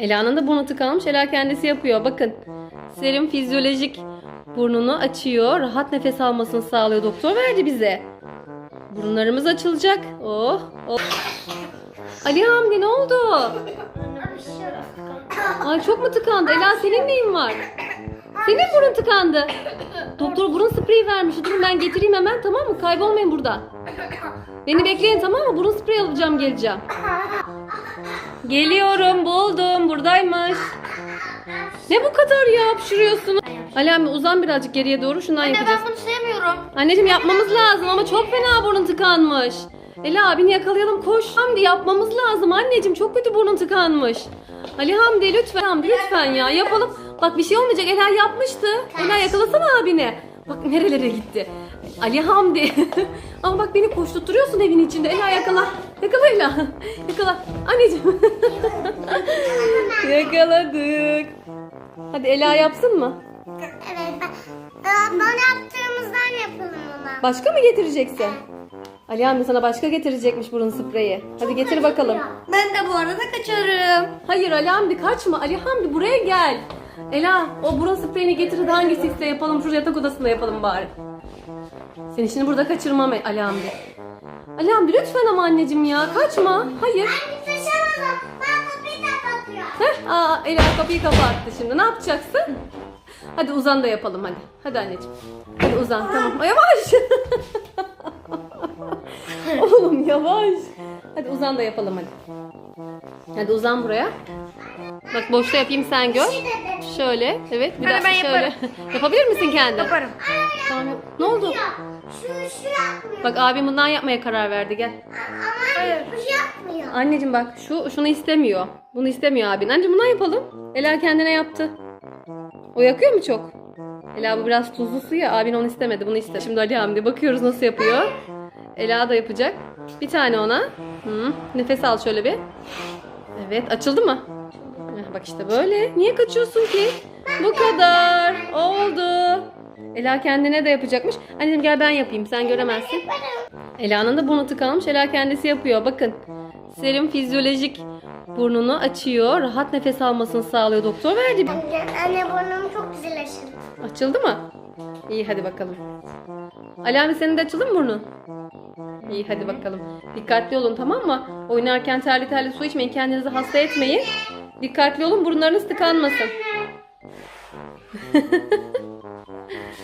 Ela'nın da burnu tıkanmış. Ela kendisi yapıyor. Bakın. Serum fizyolojik burnunu açıyor. Rahat nefes almasını sağlıyor. Doktor verdi bize. Burunlarımız açılacak. Oh. oh. Ali Hamdi ne oldu? Ay çok mu tıkandı? Ela senin neyin var? Senin burun tıkandı. Doktor burun spreyi vermiş. Durun ben getireyim hemen tamam mı? Kaybolmayın burada. Beni bekleyin tamam mı? Burun spreyi alacağım geleceğim. Geliyorum buldum buradaymış. Ne bu kadar ya hapşırıyorsunuz? Ali abi uzan birazcık geriye doğru şundan Anne yapacağız. ben bunu sevmiyorum. Anneciğim yapmamız lazım ama çok fena burnun tıkanmış. Ela abini yakalayalım koş. Hamdi yapmamız lazım anneciğim çok kötü burnun tıkanmış. Ali Hamdi lütfen Hamdi lütfen ya yapalım. Bak bir şey olmayacak Ela yapmıştı. Ela yakalasana abini. Bak nerelere gitti. Ali Hamdi. ama bak beni koşturtuyorsun evin içinde. Ela yakala. Yakala Ela. Yakala. Anneciğim. Yakaladık. Hadi Ela yapsın mı? Evet ben, Aa, bana yaptığımızdan yapalım ona. Başka mı getireceksin? Ali Hamdi sana başka getirecekmiş burun spreyi. Hadi getir bakalım. Ben de bu arada kaçarım. Hayır Ali Hamdi kaçma. Ali Hamdi buraya gel. Ela o burun spreyini getir de hangisi iste yapalım. Şu yatak odasında yapalım bari. Seni şimdi burada kaçırmam Ali Hamdi lütfen ama anneciğim ya kaçma. Hayır. Taşamazım. Ben kapıyı kapatıyorum. Heh, aa, Ela kapıyı kapattı şimdi. Ne yapacaksın? Hadi uzan da yapalım hadi. Hadi anneciğim. Hadi uzan tamam. Ay, Yavaş. Oğlum yavaş. Hadi uzan da yapalım hadi. Hadi uzan buraya. Bak boşta yapayım sen gör. Şöyle. Evet. Bir Anne, daha ben şöyle. Yapabilir misin kendin? Yaparım. Tamam. yap. Ne oldu? Şu şu yapmıyor. Bak abim bundan yapmaya karar verdi gel. Ama bu şu yapmıyor. Anneciğim bak şu şunu istemiyor. Bunu istemiyor abin. Anneciğim bundan yapalım. Ela kendine yaptı. O yakıyor mu çok? Ela bu biraz tuzlu su ya. Abin onu istemedi. Bunu istedi. Şimdi Ali Hamdi bakıyoruz nasıl yapıyor. Ela da yapacak. Bir tane ona. Hı. Nefes al şöyle bir. Evet açıldı mı? Heh, Bak işte böyle. Niye kaçıyorsun ki? Bu kadar. Oldu. Ela kendine de yapacakmış. Anneciğim gel ben yapayım. Sen göremezsin. Ela'nın da burnu tıkanmış. Ela kendisi yapıyor. Bakın. Serum fizyolojik burnunu açıyor. Rahat nefes almasını sağlıyor. Doktor verdi. Anne, anne burnum çok güzel açıldı. Açıldı mı? İyi hadi bakalım. Ali abi senin de açıldı mı burnun? İyi hadi bakalım. Dikkatli olun tamam mı? Oynarken terli terli su içmeyin. Kendinizi hasta etmeyin. Dikkatli olun burunlarınız tıkanmasın.